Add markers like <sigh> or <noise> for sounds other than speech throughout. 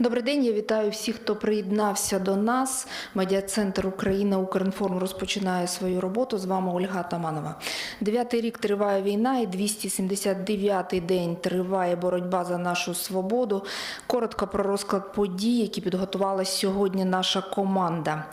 Добрий день, я вітаю всіх, хто приєднався до нас. Медіа-центр Україна Укрінформ розпочинає свою роботу. З вами Ольга Таманова. Дев'ятий рік триває війна, і 279-й день триває боротьба за нашу свободу. Коротко про розклад подій, які підготувала сьогодні наша команда.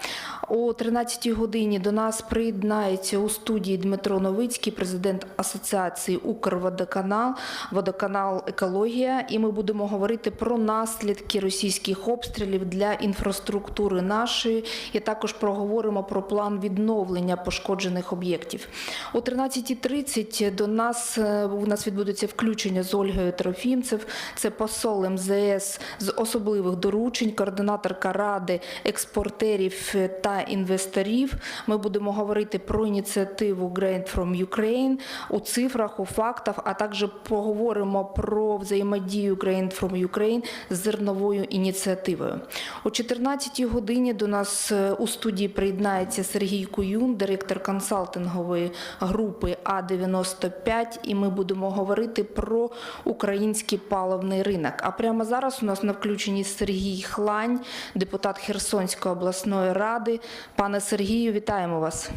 О 13-й годині до нас приєднається у студії Дмитро Новицький, президент Асоціації Укрводоканал, водоканал Екологія. І ми будемо говорити про наслідки російських обстрілів для інфраструктури нашої. І також проговоримо про план відновлення пошкоджених об'єктів. О 13.30 до нас е, у нас відбудеться включення з Ольгою Трофімцев. Це посол МЗС з особливих доручень, координаторка ради експортерів та інвесторів. Ми будемо говорити про ініціативу Grant from Ukraine у цифрах, у фактах, а також поговоримо про взаємодію Grant from Ukraine з зерновою ініціативою. О 14 годині до нас е, у студії приєднається Сергій Куюн, директор консалтингової групи А95, і ми будемо говорити про український паливний ринок. А прямо зараз у нас на включенні Сергій Хлань, депутат Херсонської обласної ради. Пане Сергію, вітаємо вас.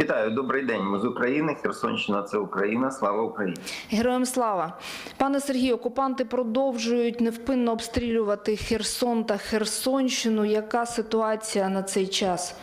Вітаю, добрий день. Ми з України. Херсонщина це Україна. Слава Україні. Героям слава, пане Сергію, окупанти продовжують невпинно обстрілювати Херсон та Херсонщину. Яка ситуація на цей час?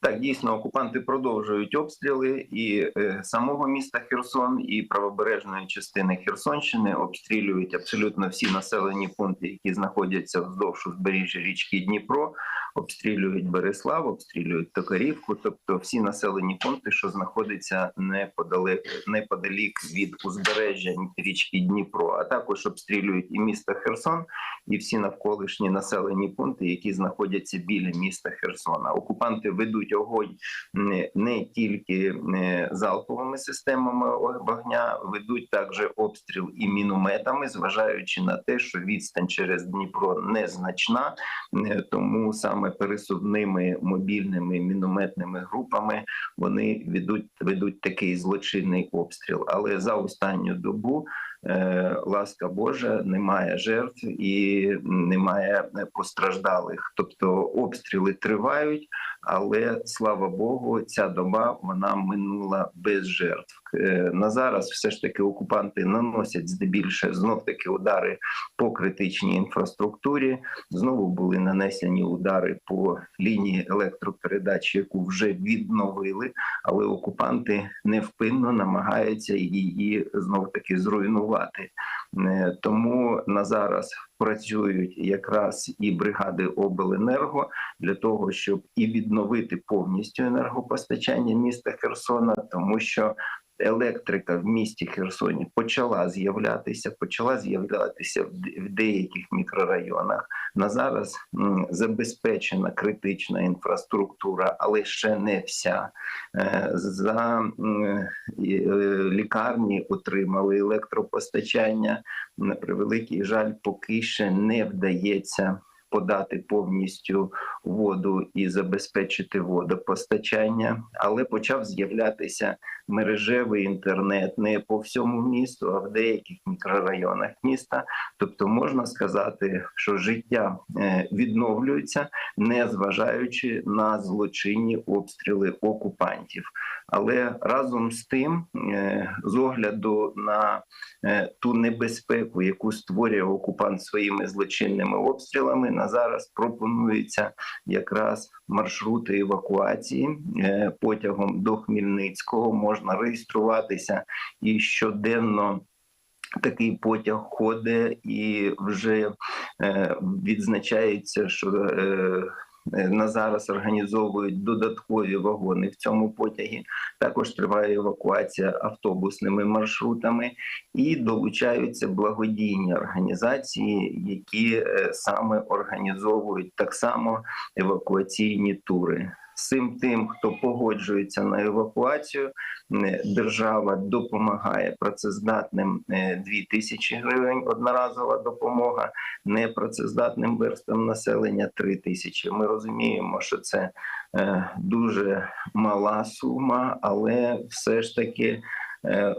Так, дійсно, окупанти продовжують обстріли і е, самого міста Херсон, і правобережної частини Херсонщини обстрілюють абсолютно всі населені пункти, які знаходяться вздовж узбережжя річки Дніпро. Обстрілюють Береслав, обстрілюють Токарівку, тобто всі населені пункти, що знаходяться неподалек, неподалік від узбережжя річки Дніпро, а також обстрілюють і місто Херсон, і всі навколишні населені пункти, які знаходяться біля міста Херсона. Окупанти ведуть огонь не, тільки залповими системами вогня, ведуть також обстріл і мінометами, зважаючи на те, що відстань через Дніпро незначна, тому саме пересувними мобільними мінометними групами вони ведуть ведуть такий злочинний обстріл. Але за останню добу е, ласка Божа немає жертв і немає постраждалих. Тобто обстріли тривають, але слава Богу, ця доба вона минула без жертв. Е, На зараз все ж таки окупанти наносять здебільше знов таки удари по критичній інфраструктурі. Знову були нанесені удари по лінії електропередач, яку вже відновили, але окупанти невпинно намагаються її знов таки зруйнувати. Е, Тому на зараз працюють якраз і бригади обленерго для того, щоб і відновити повністю енергопостачання міста Херсона, тому що електрика в місті Херсоні почала з'являтися, почала з'являтися в деяких мікрорайонах. На зараз забезпечена критична інфраструктура, але ще не вся. Е, За е, лікарні отримали електропостачання. На превеликий жаль, поки ще не вдається подати повністю воду і забезпечити водопостачання, але почав з'являтися мережевий інтернет не по всьому місту, а в деяких мікрорайонах міста. Тобто можна сказати, що життя е, відновлюється, не зважаючи на злочинні обстріли окупантів. Але разом з тим, е, з огляду на е, ту небезпеку, яку створює окупант своїми злочинними обстрілами, на зараз пропонується якраз маршрути евакуації е, потягом до Хмельницького. Можна реєструватися і щоденно. Такий потяг ходить і вже е, відзначається, що е, на зараз організовують додаткові вагони в цьому потягі. Також триває евакуація автобусними маршрутами і долучаються благодійні організації, які е, саме організовують так само евакуаційні тури. Всім тим, хто погоджується на евакуацію, е, держава допомагає працездатним е, 2 тисячі гривень одноразова допомога, непрацездатним верстам населення 3 тисячі. Ми розуміємо, що це е, дуже мала сума, але все ж таки е,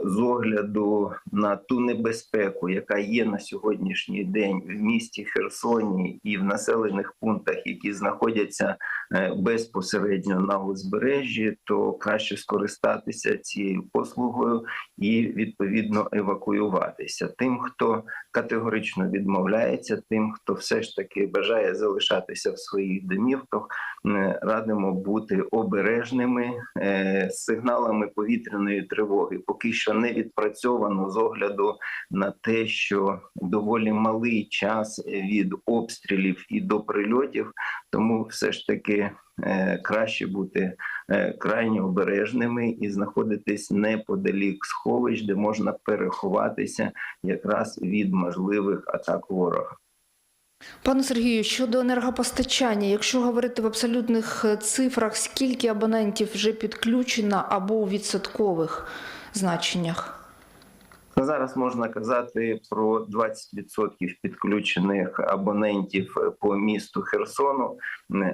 з огляду на ту небезпеку, яка є на сьогоднішній день в місті Херсоні і в населених пунктах, які знаходяться е, безпосередньо на узбережжі, то краще скористатися цією послугою і відповідно евакуюватися. Тим, хто категорично відмовляється, тим, хто все ж таки бажає залишатися в своїх домівках, е, радимо бути обережними е, з сигналами повітряної тривоги. Поки що не відпрацьовано з огляду на те, що доволі малий час від обстрілів і до прильотів, тому все ж таки краще бути е, крайні обережними і знаходитись неподалік сховищ, де можна переховатися якраз від можливих атак ворога. Пане Сергію, щодо енергопостачання, якщо говорити в абсолютних е, цифрах, скільки абонентів вже підключено або у відсоткових значеннях? На зараз можна казати про 20% підключених абонентів по місту Херсону.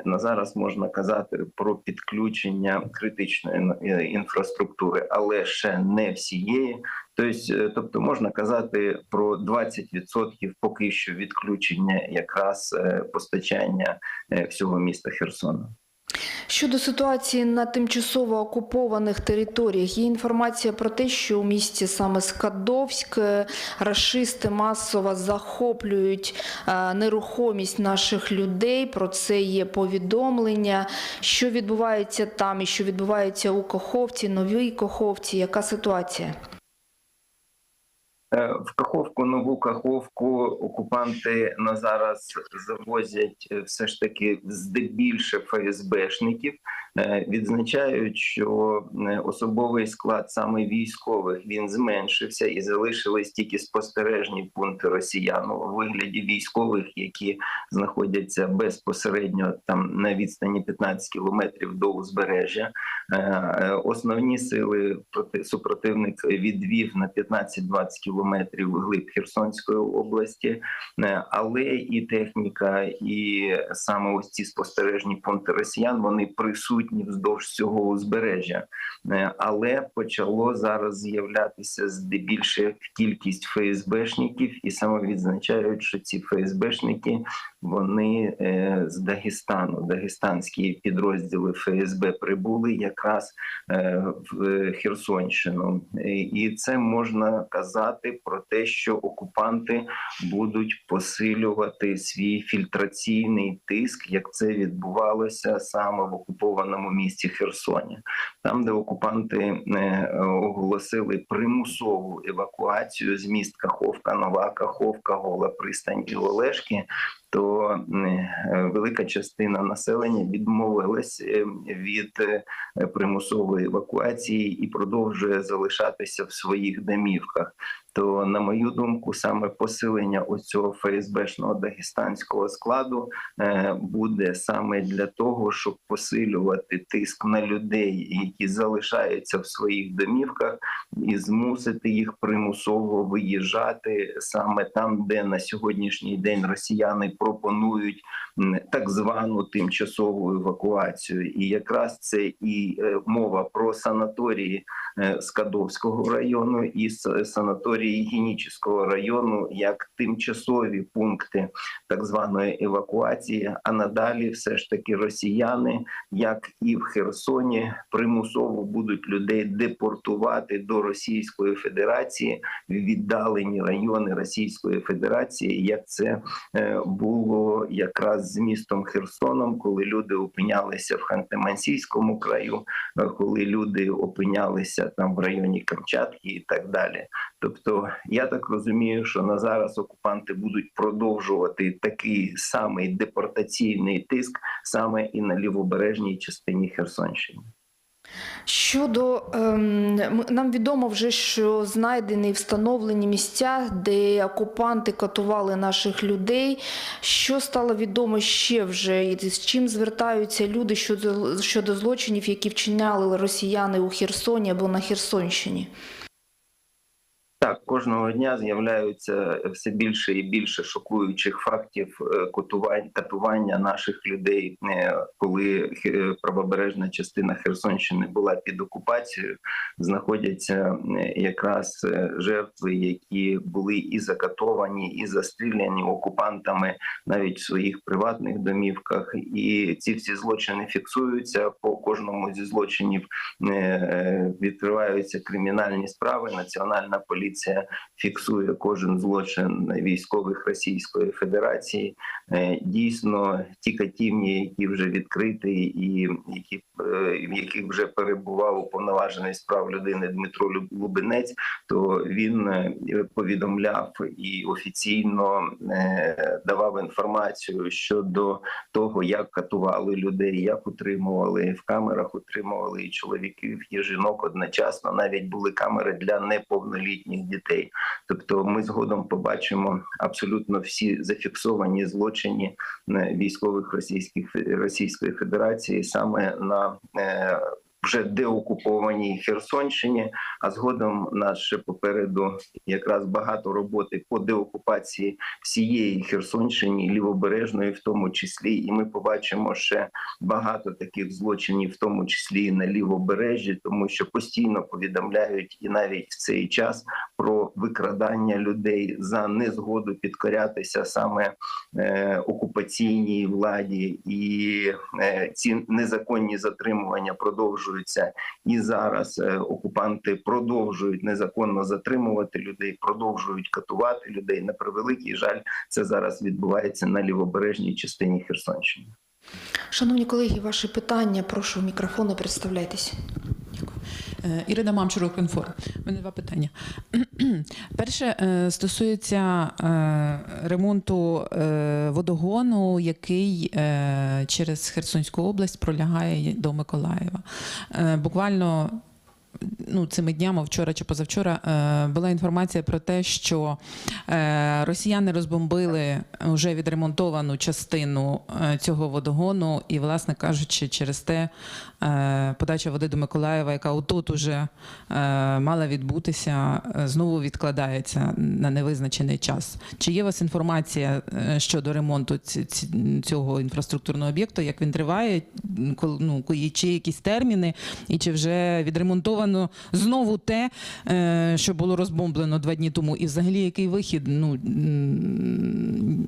На зараз можна казати про підключення критичної е, інфраструктури, але ще не всієї. Е, тобто можна казати про 20% поки що відключення якраз е, постачання е, всього міста Херсону. Щодо ситуації на тимчасово окупованих територіях, є інформація про те, що у місті саме Скадовськ е, рашисти масово захоплюють е, нерухомість наших людей. Про це є повідомлення. Що відбувається там і що відбувається у Каховці, Новій Каховці? Яка ситуація? Е, В Каховку, нову Каховку окупанти на зараз завозять е, все ж таки здебільше ФСБшників. Е, Відзначають, що особовий склад саме військових він зменшився і залишились тільки спостережні пункти росіян у вигляді військових, які знаходяться безпосередньо там на відстані 15 кілометрів до узбережжя. Основні сили проти супротивник відвів на 15-20 кілометрів вглиб Херсонської області, Е, але і техніка, і саме ось ці спостережні пункти росіян вони присутні вздовж цього узбережжя. Е, Але почало зараз з'являтися здебільше кількість ФСБшників, і саме відзначають, що ці ФСБшники вони е, з Дагестану, дагестанські підрозділи ФСБ прибули якраз в Херсонщину, і це можна казати про те, що окупанти будуть посилювати свій фільтраційний тиск, як це відбувалося саме в окупованому місті Херсоні, там, де окупанти е, оголосили примусову евакуацію з міст Каховка, Нова Каховка, Гола Пристань і Олешки то е, велика частина населення відмовилась е, від примусової евакуації і продовжує залишатися в своїх домівках. То, на мою думку, саме посилення ось цього ФСБшного дагестанського складу е, буде саме для того, щоб посилювати тиск на людей, які залишаються в своїх домівках, і змусити їх примусово виїжджати саме там, де на сьогоднішній день росіяни пропонують так звану тимчасову евакуацію. І якраз це і е, мова про санаторії е, Скадовського району і с- санаторії Генічеського району як тимчасові пункти так званої евакуації. А надалі все ж таки росіяни, як і в Херсоні, примусово будуть людей депортувати до Російської Федерації в віддалені райони Російської Федерації, як це е, було якраз з містом Херсоном, коли люди опинялися в Ханты-Мансійському краю, е, коли люди опинялися там в районі Камчатки і так далі. Тобто, я так розумію, що на зараз окупанти будуть продовжувати такий самий депортаційний тиск саме і на лівобережній частині Херсонщини. Щодо ем, нам відомо вже, що знайдені і встановлені місця, де окупанти катували наших людей. Що стало відомо ще вже, і з чим звертаються люди щодо, щодо злочинів, які вчиняли росіяни у Херсоні або на Херсонщині? Так, кожного дня з'являються все більше і більше шокуючих фактів е, катувань, катування наших людей, е, коли е, правобережна частина Херсонщини була під окупацією. Знаходяться якраз жертви, які були і закатовані, і застріляні окупантами навіть в своїх приватних домівках. І ці всі злочини фіксуються по кожному зі злочинів. Відкриваються кримінальні справи. Національна поліція фіксує кожен злочин військових Російської Федерації. Е, Дійсно, ті катівні, які вже відкриті, і які е, в яких вже перебував уповноважений з прав людини Дмитро Лубенець, то він е, повідомляв і офіційно давав інформацію щодо того, як катували людей, як утримували в камерах, утримували і чоловіків, і жінок одночасно. Навіть були камери для неповнолітніх дітей. Тобто, ми згодом побачимо абсолютно всі зафіксовані злочини е, військових російських Російської Федерації саме на е, вже деокупованій Херсонщині. А згодом нас ще попереду якраз багато роботи по деокупації всієї Херсонщини, лівобережної, в тому числі, і ми побачимо ще багато таких злочинів, в тому числі і на лівобережжі, тому що постійно повідомляють і навіть в цей час про викрадання людей за незгоду підкорятися саме е, окупаційній владі, і е, ці незаконні затримування продовжуються і зараз. Е, окупанти продовжують незаконно затримувати людей, продовжують катувати людей. На превеликий жаль, це зараз відбувається на лівобережній частині Херсонщини. Шановні колеги, ваші питання, прошу мікрофону, представляйтесь. Дякую. Е, Ірина Мамчур, Інформ. У мене два питання. <clears throat> Перше е, стосується е, ремонту е, водогону, який через Херсонську область пролягає до Миколаєва. Буквально ну, цими днями, вчора чи позавчора, була інформація про те, що росіяни розбомбили вже відремонтовану частину цього водогону, і, власне кажучи, через те подача води до Миколаєва, яка отут уже е, мала відбутися, е, знову відкладається на невизначений час. Чи є у вас інформація е, щодо ремонту цього інфраструктурного об'єкту? Як він триває? Ну, чи якісь терміни, і чи вже відремонтовано знову те, е, що було розбомблено два дні тому? І взагалі який вихід? Ну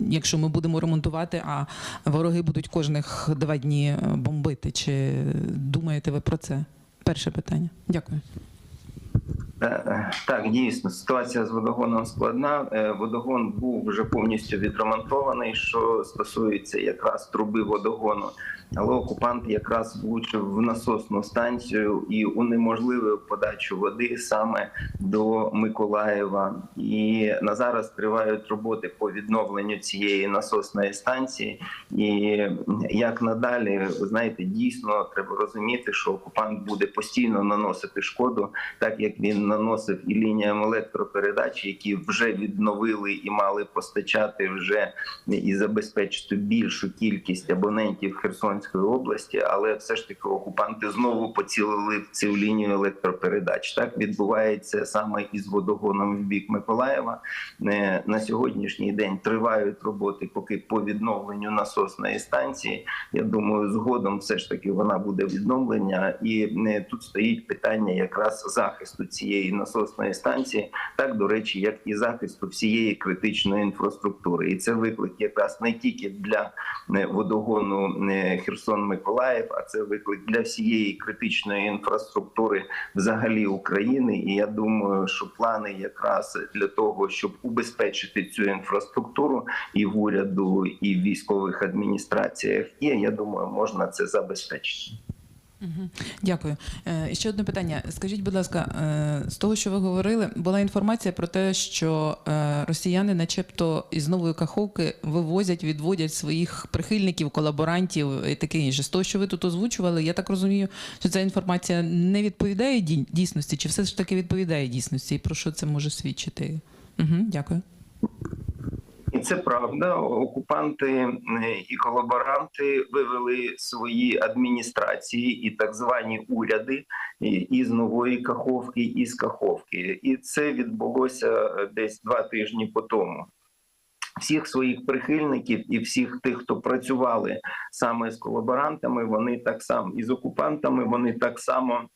якщо ми будемо ремонтувати, а вороги будуть кожних два дні е, бомбити? Чи думаєте ви про це? Перше питання. Дякую. Е, Так, дійсно, ситуація з водогоном складна. Е, Водогон був вже повністю відремонтований, що стосується якраз труби водогону. Але окупант якраз влучив в насосну станцію і унеможливив подачу води саме до Миколаєва. І на зараз тривають роботи по відновленню цієї насосної станції. І як надалі, ви знаєте, дійсно треба розуміти, що окупант буде постійно наносити шкоду, так як він наносив і лініям електропередач, які вже відновили і мали постачати вже і забезпечити більшу кількість абонентів Херсонської області, але все ж таки окупанти знову поцілили в цю лінію електропередач. Так відбувається саме із водогоном в бік Миколаєва. Е, На сьогоднішній день тривають роботи поки по відновленню насосної станції. Я думаю, згодом все ж таки вона буде відновлення, і е, тут стоїть питання якраз захисту цієї насосної станції, так до речі, як і захисту всієї критичної інфраструктури. І це виклик якраз не тільки для е, водогону е, Херсон-Миколаїв, а це виклик для всієї критичної інфраструктури взагалі України. І я думаю, що плани якраз для того, щоб убезпечити цю інфраструктуру і в уряду, і в військових адміністраціях є. Я думаю, можна це забезпечити. Дякую. Е, І ще одне питання. Скажіть, будь ласка, е, з того, що ви говорили, була інформація про те, що е, росіяни, начебто, із нової каховки вивозять, відводять своїх прихильників, колаборантів і таке інше. З того, що ви тут озвучували, я так розумію, що ця інформація не відповідає дійсності, чи все ж таки відповідає дійсності? І про що це може свідчити? Угу, дякую. Це правда. Окупанти е, і колаборанти вивели свої адміністрації і так звані уряди із нової Каховки, і з Каховки. І це відбулося е, десь два тижні по тому. Всіх своїх прихильників і всіх тих, хто працювали саме з колаборантами, вони так само і з окупантами, вони так само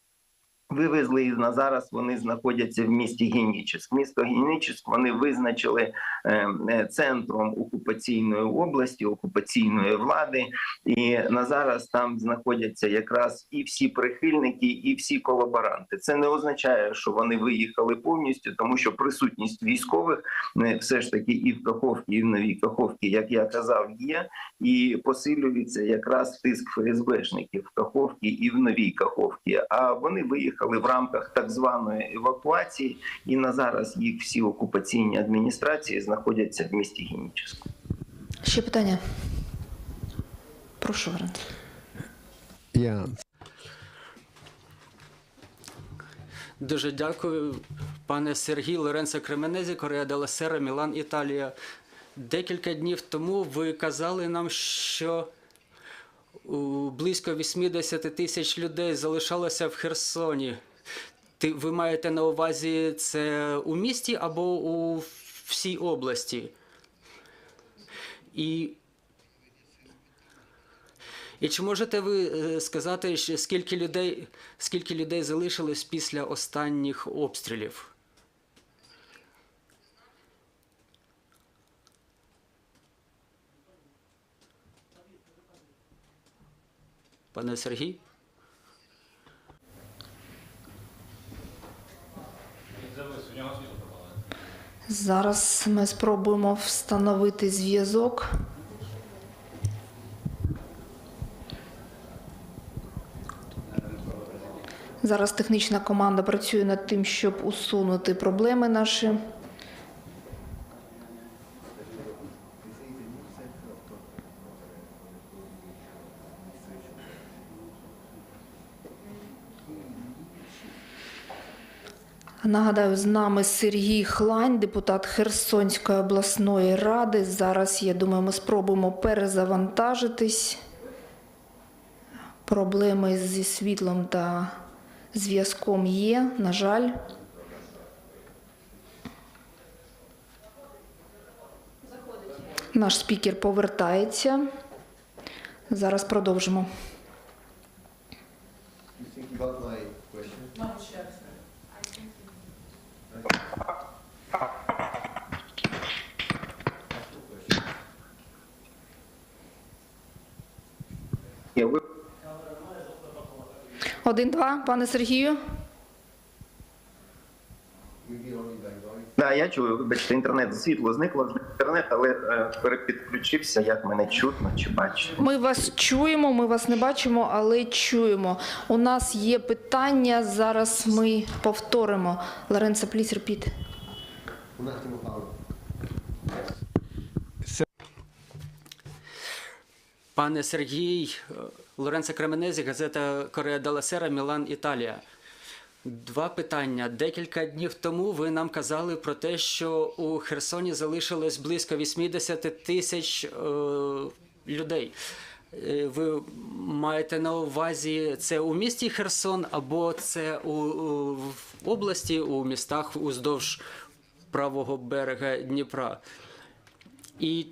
вивезли і на зараз вони знаходяться в місті Генічеськ. Місто Генічеськ вони визначили е, е, центром окупаційної області, окупаційної влади. І на зараз там знаходяться якраз і всі прихильники, і всі колаборанти. Це не означає, що вони виїхали повністю, тому що присутність військових е, все ж таки і в Каховці, і в Новій Каховці, як я казав, є і посилюється якраз тиск ФСБшників в Каховці і в Новій Каховці. А вони виїхали в рамках так званої евакуації, і на зараз їх всі окупаційні адміністрації знаходяться в місті Генічеську. Ще питання? Прошу, Варен. Я Дуже дякую, пане Сергій Лоренцо Кременезі, Корея Дела Сера, Мілан, Італія. Декілька днів тому ви казали нам, що близько 80 тисяч людей залишалося в Херсоні. Ти, ви маєте на увазі це у місті або у всій області? І і чи можете ви е, сказати, скільки людей, скільки людей залишилось після останніх обстрілів? Пане Сергій? Зараз ми спробуємо встановити зв'язок. Зараз технічна команда працює над тим, щоб усунути проблеми наші. Нагадаю, з нами Сергій Хлань, депутат Херсонської обласної ради. Зараз, я думаю, ми спробуємо перезавантажитись. Проблеми зі світлом та зв'язком є, на жаль. Наш спікер повертається. Зараз продовжимо. Один-два, пане Сергію. Да, я чую, вибачте, інтернет світло зникло з інтернет, але е, перепідключився, як мене чутно чи бачите. Ми вас чуємо, ми вас не бачимо, але чуємо. У нас є питання. Зараз ми повторимо. Лоренцо, please repeat. Un attimo Пане Сергій, е, Лоренцо Кременезі, газета Корея Дела Сера, Мілан, Італія. Два питання. Декілька днів тому ви нам казали про те, що у Херсоні залишилось близько 80 тисяч е, людей. Е, Ви маєте на увазі це у місті Херсон або це у, у в області, у містах уздовж правого берега Дніпра? І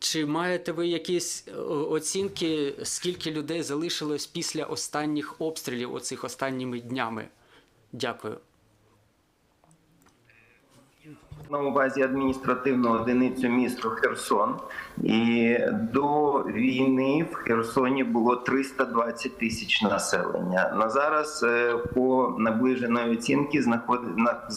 чи маєте ви якісь е, оцінки, скільки людей залишилось після останніх обстрілів, оцих останніми днями? Дякую. на увазі адміністративну одиницю місто Херсон. І до війни в Херсоні було 320 тисяч населення. На зараз е, по наближеної оцінки знаходи- на-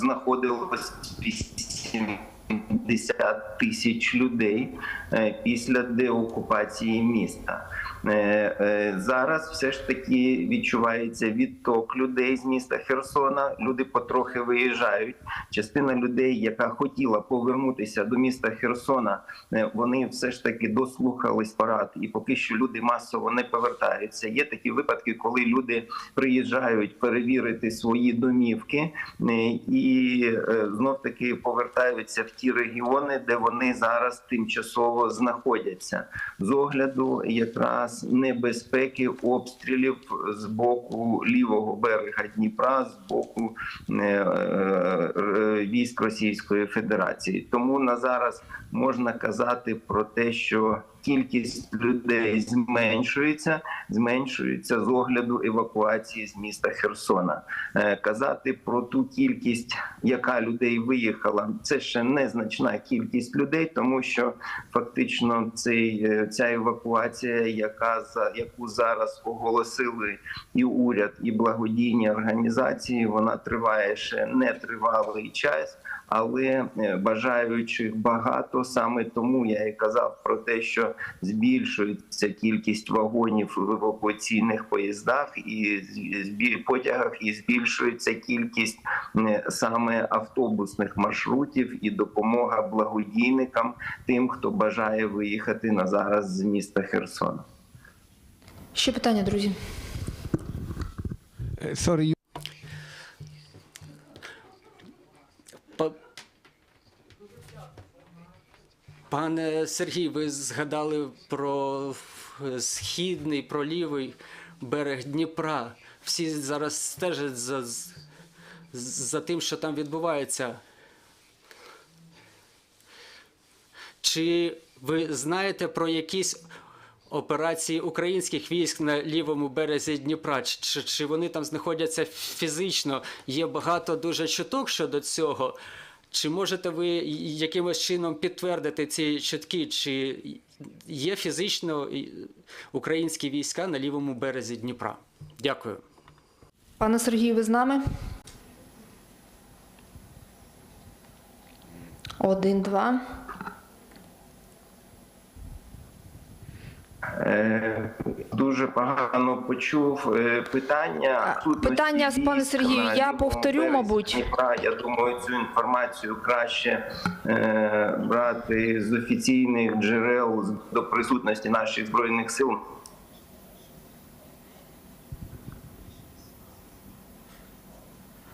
знаходилось 80 тисяч людей е, після деокупації міста. Е, е, Зараз все ж таки відчувається відток людей з міста Херсона. Люди потрохи виїжджають. Частина людей, яка хотіла повернутися до міста Херсона, е, вони все ж таки дослухались парад, і поки що люди масово не повертаються. Є такі випадки, коли люди приїжджають перевірити свої домівки і знов таки повертаються в ті регіони, де вони зараз тимчасово знаходяться, з огляду якраз небезпеки обстрілів з боку лівого берега Дніпра, з боку е, е, військ Російської Федерації. Тому на зараз можна казати про те, що кількість людей зменшується, зменшується з огляду евакуації з міста Херсона. Е, Казати про ту кількість, яка людей виїхала, це ще незначна кількість людей, тому що фактично цей е, ця евакуація, яка яку зараз оголосили і уряд, і благодійні організації, вона триває ще нетривалий час. Але е, бажаючих багато саме тому я і казав про те, що збільшується кількість вагонів в евакуаційних поїздах і з- потягах, і збільшується кількість е, саме автобусних маршрутів і допомога благодійникам, тим, хто бажає виїхати на зараз з міста Херсона. Ще питання, друзі. Uh, sorry, Пане Сергій, ви згадали про східний, про лівий берег Дніпра. Всі зараз стежать за, за тим, що там відбувається. Чи ви знаєте про якісь операції українських військ на лівому березі Дніпра? Чи, чи, вони там знаходяться фізично? Є багато дуже чуток щодо цього. Чи можете ви якимось чином підтвердити ці чутки? Чи є фізично українські війська на лівому березі Дніпра? Дякую. Пане Сергію, ви з нами? Один, два. Дуже погано почув е, питання. Тут питання, на пане Сергію, я повторю, мабуть. Я думаю, цю інформацію краще е, брати з офіційних джерел до присутності наших збройних сил.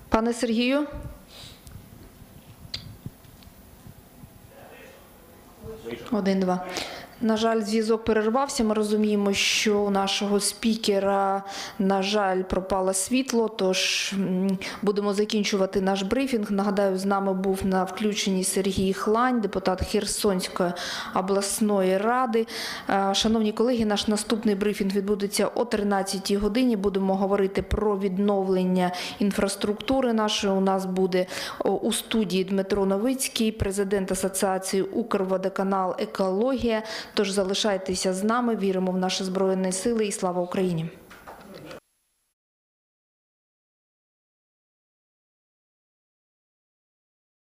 Пане Сергію? Один, два. На жаль, зв'язок перервався. Ми розуміємо, що у нашого спікера, на жаль, пропало світло. Тож будемо закінчувати наш брифінг. Нагадаю, з нами був на включенні Сергій Хлань, депутат Херсонської обласної ради. Е, Шановні колеги, наш наступний брифінг відбудеться о 13 годині. Будемо говорити про відновлення інфраструктури нашої. У нас буде у студії Дмитро Новицький, президент Асоціації Укрводоканал Екологія. Тож залишайтеся з нами, віримо в наші збройні сили і слава Україні.